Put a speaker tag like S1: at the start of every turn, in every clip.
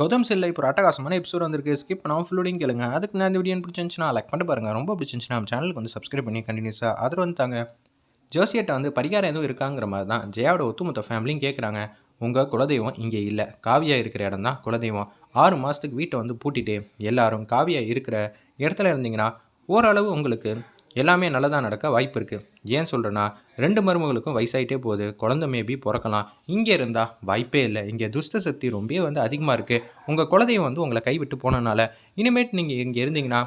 S1: கௌதம் செல்லை இப்போ ஒரு அட்டகாசமான எபிசோட் வந்திருக்கு. ஸ்கிப் பண்ணாமல் ஃபுல்லோடையும் கேளுங்க. அதுக்கு நான் இந்த வீடியோ பிடிச்சிருந்துச்சுன்னா லைக் பண்ணி பாருங்கள் ரொம்ப பிடிச்சிருந்துச்சுன்னா நம்ம சேனலுக்கு வந்து சப்ஸ்கிரைப் பண்ணி கண்டினியூஸாக அதில் வந்துட்டாங்க. ஜோசியட்டை வந்து பரிகாரம் எதுவும் இருக்காங்கிற மாதிரி தான் ஜெயாவோட ஒத்துமொத்த ஃபேமிலியும் கேட்குறாங்க உங்கள் குலதெய்வம் இங்கே இல்லை. காவியா இருக்கிற இடம் தான் குலதெய்வம். ஆறு மாதத்துக்கு வீட்டை வந்து பூட்டிட்டு எல்லாரும் காவியா இருக்கிற இடத்துல இருந்தீங்கன்னா ஓரளவு உங்களுக்கு எல்லாமே நல்லதாக நடக்க வாய்ப்பு இருக்குது ஏன் சொல்கிறேன்னா ரெண்டு மருமகளுக்கும் வயசாயிட்டே போகுது. குழந்த மேபி பிறக்கலாம். இங்கே இருந்தால் வாய்ப்பே இல்லை. இங்கே துஷ்ட சக்தி ரொம்ப வந்து அதிகமாக இருக்குது உங்கள் குலதெய்வம் வந்து உங்களை கைவிட்டு போனனால. இனிமேட் நீங்கள் இங்கே இருந்தீங்கன்னா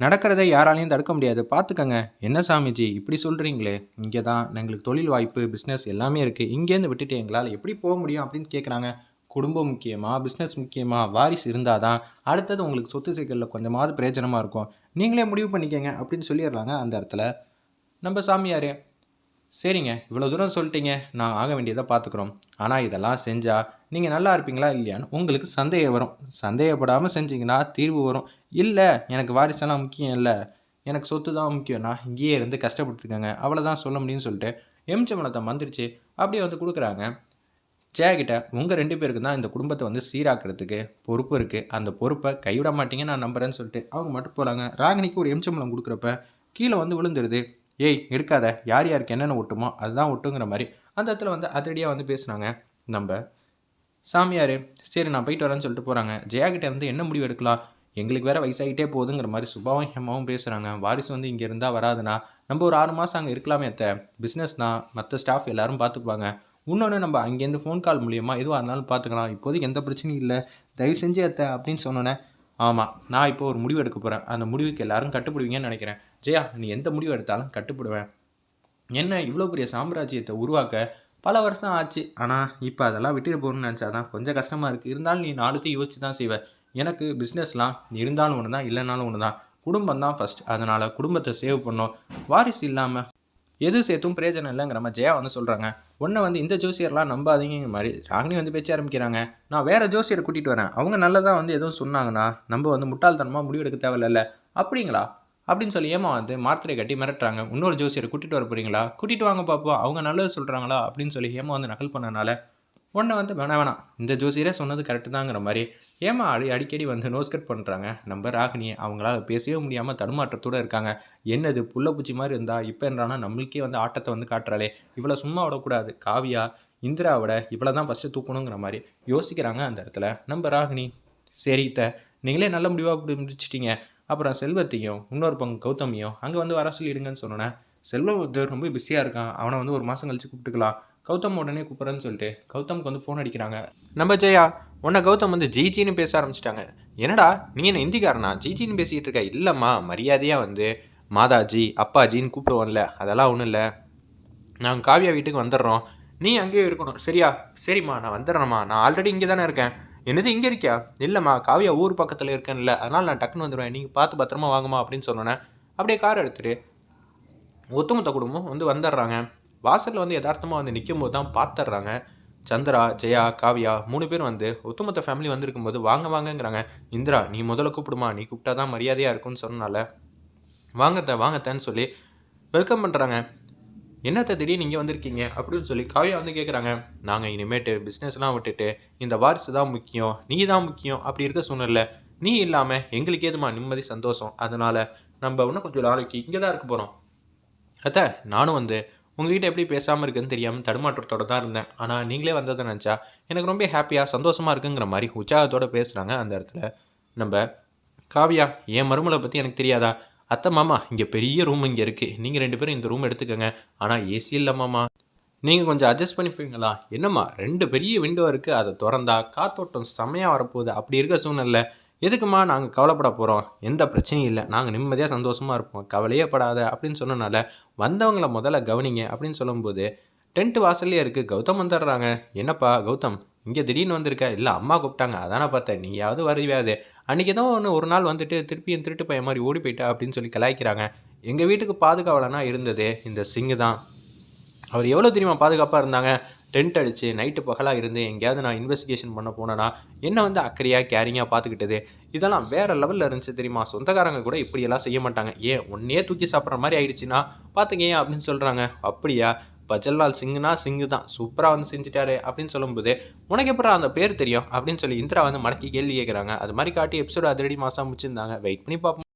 S1: நடக்கிறதை யாராலையும் தடுக்க முடியாது. பார்த்துக்கங்க என்ன சாமிஜி இப்படி சொல்கிறீங்களே இங்கே தான் எங்களுக்கு தொழில் வாய்ப்பு பிஸ்னஸ் எல்லாமே இருக்குது இங்கேருந்து விட்டுட்டு எங்களால் எப்படி போக முடியும் அப்படின்னு கேட்குறாங்க குடும்பம் முக்கியமாக பிஸ்னஸ் முக்கியமாக வாரிசு இருந்தால் தான் அடுத்தது உங்களுக்கு சொத்து சிக்கலில் கொஞ்சமாவது பிரயோஜனமாக இருக்கும். நீங்களே முடிவு பண்ணிக்கங்க அப்படின்னு சொல்லிடுறாங்க அந்த இடத்துல. நம்ம சாமியார் சரிங்க இவ்வளோ தூரம் சொல்லிட்டீங்க. நான் ஆக வேண்டியதை பார்த்துக்குறோம். ஆனால் இதெல்லாம் செஞ்சால் நீங்கள் நல்லா இருப்பீங்களா இல்லையான்னு உங்களுக்கு சந்தேகம் வரும். சந்தேகப்படாமல் செஞ்சிங்கன்னா தீர்வு வரும். இல்லை எனக்கு வாரிசெல்லாம் முக்கியம் இல்லை. எனக்கு சொத்து தான் முக்கியம் நான் இங்கேயே இருந்து கஷ்டப்பட்டுருக்கேங்க அவ்வளோதான் சொல்ல முடியும்னு சொல்லிட்டு எம்ச்சம்பளத்தை மந்திரிச்சு அப்படியே வந்து கொடுக்குறாங்க. ஜெயாகிட்ட உங்கள் ரெண்டு பேருக்கு தான் இந்த குடும்பத்தை வந்து சீராக்கிறதுக்கு பொறுப்பு இருக்குது அந்த பொறுப்பை கைவிட மாட்டீங்க நான் நம்புறேன்னு சொல்லிட்டு அவங்க மட்டும் போகிறாங்க ராகினிக்கு ஒரு எம்ச்சம்பளம் கொடுக்குறப்ப கீழே வந்து விழுந்துருது. ஏய் எடுக்காத. யார் யாருக்கு என்னென்ன ஒட்டுமோ அதுதான் ஒட்டுங்கிற மாதிரி. அந்த இடத்துல வந்து அதிரடியாக வந்து பேசுனாங்க. நம்ம சாமியார் சரி நான் போயிட்டு வரேன்னு சொல்லிட்டு போகிறாங்க ஜெயாகிட்ட வந்து என்ன முடிவு எடுக்கலாம்? எங்களுக்கு வேறு வயசாகிட்டே போகுதுங்கிற மாதிரி சுபாவும் ஹெமாவும் பேசுகிறாங்க வாரிசு வந்து இங்கே இருந்தால் வராதுன்னா நம்ம ஒரு ஆறு மாதம் அங்கே இருக்கலாமே அத்தை. பிஸ்னஸ் தான் மற்ற ஸ்டாஃப் எல்லோரும் பார்த்துப்பாங்க இன்னொன்று நம்ம அங்கேருந்து ஃபோன் கால் மூலியமாக எதுவாக இருந்தாலும் பார்த்துக்கலாம். இப்போதைக்கு எந்த பிரச்சனையும் இல்லை. தயவு செஞ்சு அத்தை அப்படின்னு சொன்னோன்னே ஆமாம் நான் இப்போ ஒரு முடிவு எடுக்க போகிறேன் அந்த முடிவுக்கு எல்லாரும் கட்டுப்படுவீங்கன்னு நினைக்கிறேன். ஜெயா நீ எந்த முடிவு எடுத்தாலும் கட்டுப்படுவேன். என்ன இவ்வளோ பெரிய சாம்ராஜ்யத்தை உருவாக்க பல வருஷம் ஆச்சு. ஆனால் இப்போ அதெல்லாம் விட்டுட்டு போகணும்னு நினச்சாதான் கொஞ்சம் கஷ்டமாக இருக்குது இருந்தாலும் நீ நாலுத்தையும் யோசிச்சு தான் செய்வ. எனக்கு பிஸ்னஸ்லாம் இருந்தாலும் ஒன்று தான் இல்லைனாலும் ஒன்று தான் குடும்பம் தான் ஃபஸ்ட் அதனால் குடும்பத்தை சேவ் பண்ணோம் வாரிசு இல்லாமல் எது சேர்த்தும் பிரயோஜனம் இல்லைங்கிற மாதிரி ஜெயா வந்து சொல்கிறாங்க உன்னை வந்து இந்த ஜோசியர்லாம் நம்பாதீங்கிற மாதிரி ராகினி வந்து பேச்ச ஆரம்பிக்கிறாங்க. நான் வேறு ஜோசியரை கூட்டிகிட்டு வரேன். அவங்க நல்லதாக வந்து எதுவும் சொன்னாங்கன்னா நம்ம வந்து முட்டாள்தனமாக முடிவெடுக்க தேவையில்ல அப்படிங்களா? அப்படின்னு சொல்லி ஏமா வந்து மாத்திரை கட்டி மிரட்டுறாங்க. இன்னொரு ஜோசியரை கூட்டிகிட்டு வர போகிறீங்களா கூட்டிகிட்டு வாங்க பார்ப்போம் அவங்க நல்லது சொல்கிறாங்களா அப்படின்னு சொல்லி ஏமா வந்து நகல் பண்ணனால உன்னை வந்து வேணாம் வேணாம் இந்த ஜோசியரே சொன்னது கரெக்டு தாங்கிற மாதிரி ஏமா அடி அடிக்கடி வந்து நோஸ்கட் பண்ணுறாங்க நம்ம ராகினி அவங்களால பேசவே முடியாமல் தடுமாற்றத்தோடு இருக்காங்க. என்னது புள்ள பூச்சி மாதிரி இருந்தா இப்போ என்றானா நம்மளுக்கே வந்து ஆட்டத்தை வந்து காட்டுறாளே. இவ்வளோ சும்மா விடக்கூடாது. காவியா இந்திராவோட இவ்வளோ தான் ஃபஸ்ட்டு தூக்கணுங்கிற மாதிரி யோசிக்கிறாங்க அந்த இடத்துல நம்ம ராகினி. சரி த நீங்களே நல்ல முடிவாக முடிச்சிட்டிங்க. அப்புறம் செல்வத்தையும் இன்னொரு பங்கு கௌதமியும் அங்கே வந்து வர சொல்லிடுங்கன்னு சொன்னோன்னே செல்வம் வந்து ரொம்ப பிஸியாக இருக்கான். அவனை வந்து ஒரு மாதம் கழிச்சு கூப்பிட்டுக்கலாம். கௌதம் உடனே கூப்பிட்றேன்னு சொல்லிட்டு கௌதமுக்கு வந்து ஃபோன் அடிக்கிறாங்க. நம்ம ஜெயா உன்னை கௌதம் வந்து ஜிஜின்னு பேச ஆரம்பிச்சிட்டாங்க. என்னடா நீ என்ன இந்திக்காரனா? ஜிஜின்னு பேசிக்கிட்டு இருக்க. இல்லைம்மா மரியாதையாக வந்து மாதாஜி அப்பாஜின்னு கூப்பிடுவோம்ல. அதெல்லாம் ஒன்றும் இல்லை. நாங்கள் காவியா வீட்டுக்கு வந்துடுறோம். நீ அங்கேயே இருக்கணும். சரியா? சரிம்மா நான் வந்துடுறேம்மா. நான் ஆல்ரெடி இங்கே தானே இருக்கேன். என்னது இங்கே இருக்கியா? இல்லைம்மா காவியா ஊர் பக்கத்தில் இருக்கேன்ல. அதனால் நான் டக்குன்னு வந்துடுவேன். நீங்கள் பார்த்து பத்திரமா வாங்கம்மா அப்படின்னு சொன்னோன்னே அப்படியே கார் எடுத்துகிட்டு ஒத்துமொத்த குடும்பம் வந்து வந்துடுறாங்க. வாசலில் வந்து யதார்த்தமாக வந்து நிற்கும் போது தான் பார்த்துட்றாங்க சந்திரா ஜெயா காவியா மூணு பேரும் வந்து ஒத்துமொத்த ஃபேமிலி வந்திருக்கும் போது வாங்க வாங்கங்கிறாங்க. இந்திரா நீ முதல்ல கூப்பிடுமா? நீ கூப்பிட்டா தான் மரியாதையாக இருக்கும்னு சொன்னனால வாங்கத்த வாங்கத்தன்னு சொல்லி வெல்கம் பண்ணுறாங்க என்னத்தை திடீர்னு நீங்கள் வந்திருக்கீங்க? அப்படின்னு சொல்லி காவியா வந்து கேட்குறாங்க நாங்கள் இனிமேட்டு பிஸ்னஸ்லாம் விட்டுட்டு இந்த வாரிசு தான் முக்கியம். நீ தான் முக்கியம். அப்படி இருக்க சூழ்நிலை நீ இல்லாமல் எங்களுக்கு ஏதுமா நிம்மதி சந்தோஷம்? அதனால் நம்ம இன்னும் கொஞ்சம் நாளைக்கு இங்கே தான் இருக்க போகிறோம் அத்தை நானும் வந்து உங்ககிட்ட எப்படி பேசாமல் இருக்குன்னு தெரியாமல் தடுமாற்றத்தோட தான் இருந்தேன். ஆனால் நீங்களே வந்ததை நினச்சா எனக்கு ரொம்ப ஹாப்பியாக சந்தோஷமாக இருக்குங்கிற மாதிரி உற்சாகத்தோடு பேசுகிறாங்க அந்த இடத்துல. நம்ம காவியா என் மருமலை பற்றி எனக்கு தெரியாதா? அத்தை மாமா இங்கே பெரிய ரூம் இங்கே இருக்குது நீங்கள் ரெண்டு பேரும் இந்த ரூம் எடுத்துக்கோங்க. ஆனால் ஏசி இல்லை மாமா. நீங்கள் கொஞ்சம் அட்ஜஸ்ட் பண்ணிப்பீங்களா? என்னம்மா ரெண்டு பெரிய விண்டோ இருக்குது அதை திறந்தா காத்தோட்டம் செமையாக வரப்போகுது. அப்படி இருக்க சூழ்நிலை. எதுக்குமா நாங்கள் கவலைப்பட போகிறோம் எந்த பிரச்சனையும் இல்லை. நாங்கள் நிம்மதியாக சந்தோஷமாக இருப்போம். கவலையே படாத அப்படின்னு சொன்னனால வந்தவங்கள முதல்ல கவனிங்க அப்படின்னு சொல்லும்போது டென்ட் வாசல்லையே இருக்குது கௌதம் வந்துடுறாங்க. என்னப்பா கௌதம் இங்கே திடீர்னு வந்திருக்க? இல்லை அம்மா கூப்பிட்டாங்க. அதானே பார்த்தேன் நீயாவது வருவியாது அன்றைக்கி ஏதோ ஒன்று ஒரு நாள் வந்துட்டு திருப்பியும் திருட்டு பையன் மாதிரி ஓடி போயிட்டா அப்படின்னு சொல்லி கலாய்க்கிறாங்க. எங்கள் வீட்டுக்கு பாதுகாவலனா இருந்தது இந்த சிங்கு தான். அவர் எவ்வளோ தெரியுமா பாதுகாப்பாக இருந்தாங்க? டென்ட் அடித்து நைட்டு பகலாக இருந்து எங்கேயாவது நான் இன்வெஸ்டிகேஷன் பண்ண போனேன்னா என்ன வந்து அக்கறையாக கேரிங்காக பார்த்துக்கிட்டது இதெல்லாம் வேறு லெவலில் இருந்துச்சு தெரியுமா? சொந்தக்காரங்க கூட இப்படியெல்லாம் செய்ய மாட்டாங்க. ஏன் ஒன்னே தூக்கி சாப்பிட்ற மாதிரி ஆயிடுச்சுன்னா பார்த்துங்க ஏன் அப்படின்னு சொல்கிறாங்க அப்படியா? பஜன்லால் சிங்குனா சிங்கு தான். சூப்பராக வந்து செஞ்சுட்டாரு அப்படின்னு சொல்லும்போது உனக்கு எப்படா அந்த பேர் தெரியும்? அப்படின்னு சொல்லி இந்திரா வந்து மடக்கி கேள்வி கேட்குறாங்க அது மாதிரி காட்டி எபிசோடு அதிரடி மாதம் முடிச்சிருந்தாங்க. வெயிட் பண்ணி பார்ப்போம்